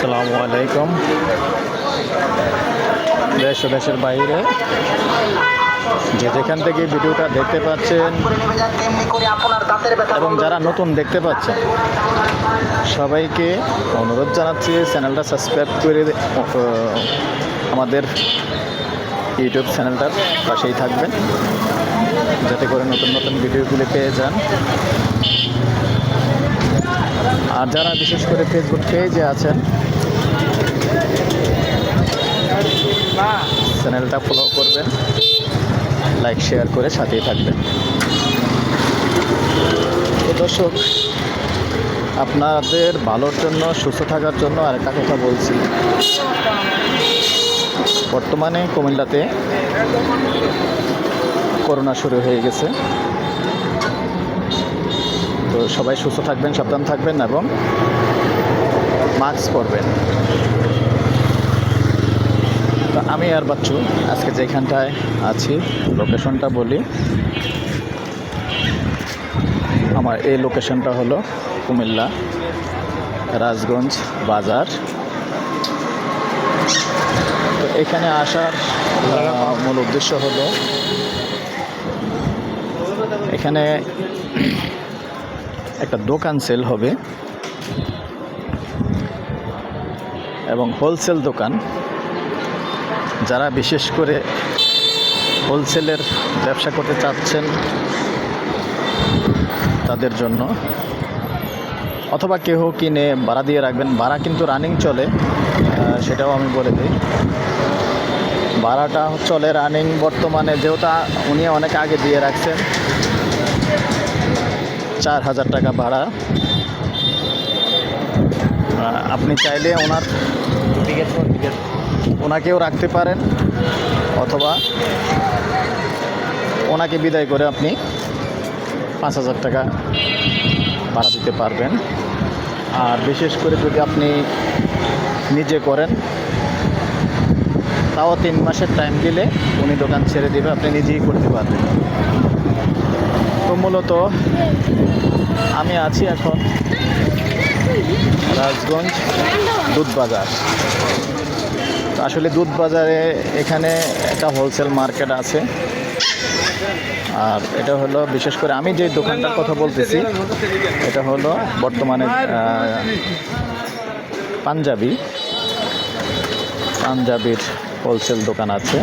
আসসালামু আলাইকুম। দেশ দেশের বাইরে যে যেখান থেকে ভিডিওটা দেখতে পাচ্ছেন এবং যারা নতুন দেখতে পাচ্ছেন, সবাইকে অনুরোধ জানাচ্ছি চ্যানেলটা সাবস্ক্রাইব করে আমাদের ইউটিউব চ্যানেলটার পাশেই থাকবেন। যাতে করে নতুন নতুন ভিডিওগুলি পেয়ে যান। আর যারা বিশেষ করে ফেসবুক পেজে আছেন চ্যানেলটা ফলো করবেন লাইক শেয়ার করে সাথেই থাকবেন। দর্শক, আপনাদের ভালোর জন্য, সুস্থ থাকার জন্য আরেকটা কথা বলছি। বর্তমানে কুমিল্লাতে করোনা শুরু হয়ে গেছে। তো সবাই সুস্থ থাকবেন, সাবধান থাকবেন এবং মাস্ক পরবেন। তো আমি আর বাচ্চু আজকে যেখানটায় আছি, লোকেশনটা বলি। আমার এই লোকেশনটা হলো কুমিল্লা রাজগঞ্জ বাজার। তো এখানে আসার মূল উদ্দেশ্য হলো, এখানে একটা দোকান সেল হবে। এবং হোলসেল দোকান। যারা বিশেষ করে হোলসেলের ব্যবসা করতে চাচ্ছেন, তাদের জন্য। অথবা কেউ কিনে ভাড়া দিয়ে রাখবেন। ভাড়া কিন্তু রানিং চলে সেটাও আমি বলে দিই। ভাড়াটা চলে রানিং বর্তমানে, যেহেতু উনি অনেক আগে দিয়ে রাখছেন। চার হাজার টাকা ভাড়া। আপনি চাইলে ওনার ওনাকেও রাখতে পারেন, অথবা ওনাকে বিদায় করে আপনি পাঁচ হাজার টাকা ভাড়া দিতে পারবেন। আর বিশেষ করে যদি আপনি নিজে করেন, তাও তিন মাসের টাইম দিলে উনি দোকান ছেড়ে দেবে, আপনি নিজেই করতে পারবেন। তো মূলত আমি আছি এখন রাজগঞ্জ দুধ বাজার আসলে দুধ বাজারে এখানে একটা হোলসেল মার্কেট আছে। আর এটা হলো, বিশেষ করে আমি যে দোকানটার কথা বলতেছি, এটা হলো বর্তমানে পাঞ্জাবি। পাঞ্জাবির হোলসেল দোকান আছে।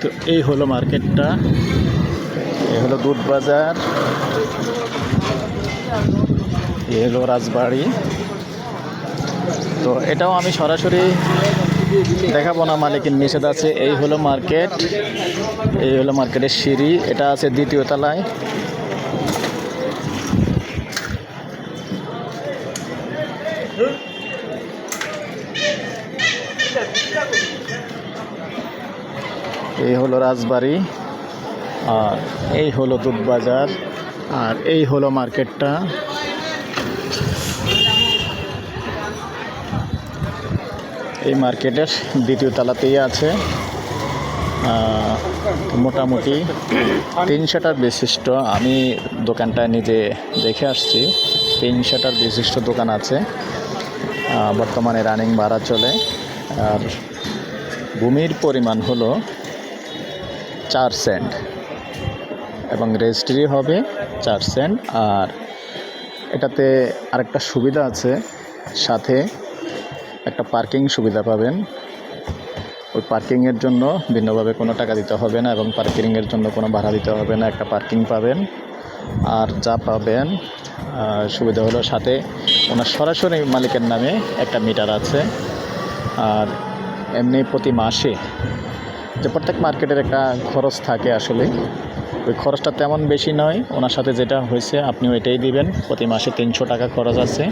তো এই হলো মার্কেটটা। এই হলো দুধ বাজার। এই হলো রাজবাড়ি। তো এটাও আমি সরাসরি দেখাবো না মালিকের নিষেধ আছে। এই হলো মার্কেট। এই হলো মার্কেটের সিঁড়ি। এটা আছে দ্বিতীয় তলায়। এই হলো রাজবাড়ি, আর এই হলো দুধবাজার, আর এই হলো মার্কেটটা। এই মার্কেটের দ্বিতীয় তলাতেই আছে মোটামুটি তিন শাটার বিশিষ্ট। আমি দোকানটা নিজে দেখে আসছি তিন শাটার বিশিষ্ট দোকান আছে বর্তমানে রানিং ভাড়া চলে, আর ভূমির পরিমাণ হলো চার সেন্ট। এবং রেজিস্ট্রি হবে চার সেন্ট। আর এটাতে আরেকটা সুবিধা আছে, সাথে একটা পার্কিং সুবিধা পাবেন। ওই পার্কিংয়ের জন্য ভিন্নভাবে কোনো টাকা দিতে হবে না এবং পার্কিংয়ের জন্য কোনো ভাড়া দিতে হবে না, একটা পার্কিং পাবেন। আর যা পাবেন সুবিধা হলো সাথে ওনার সরাসরি মালিকের নামে একটা মিটার আছে। আর এমনি প্রতি মাসে যে প্রত্যেক মার্কেটের একটা খরচ থাকে আসলে। ওই খরচটা তেমন বেশি নয়। ওনার সাথে যেটা হয়েছে আপনি ওইটাই দিবেন। প্রতি মাসে তিনশো টাকা খরচ আছে।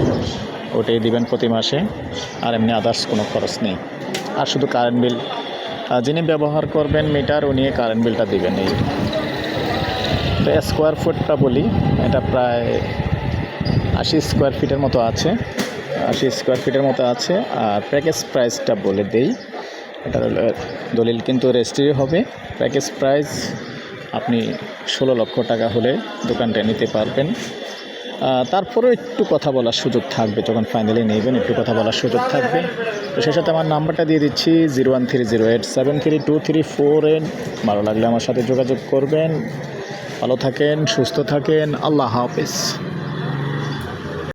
ওটাই দিবেন প্রতি মাসে। আর এমনি আদার্স কোনো খরচ নেই। আর শুধু কারেন্ট বিল যিনি ব্যবহার করবেন মিটার উনি কারেন্ট বিলটা দিবেন। এই তো স্কোয়ার ফুটটা বলি, এটা প্রায় আশি স্কোয়ার ফিটের মতো আছে। আশি স্কোয়ার ফিটের মতো আছে। আর প্যাকেজ প্রাইসটা বলে দেই। এটা হলো দলিল, কিন্তু রেজিস্ট্রি হবে। প্যাকেজ প্রাইস আপনি ষোলো লক্ষ টাকা হলে দোকানটা নিতে পারবেন। তারপরেও একটু কথা বলার সুযোগ থাকবে, যখন ফাইনালি নেবেন, একটু কথা বলার সুযোগ থাকবে। তো সেই সাথে আমার নাম্বারটা দিয়ে দিচ্ছি, zero one three zero eight seven three two three four eight. ভালো লাগলে আমার সাথে যোগাযোগ করবেন। ভালো থাকেন, সুস্থ থাকেন। আল্লাহ হাফিজ।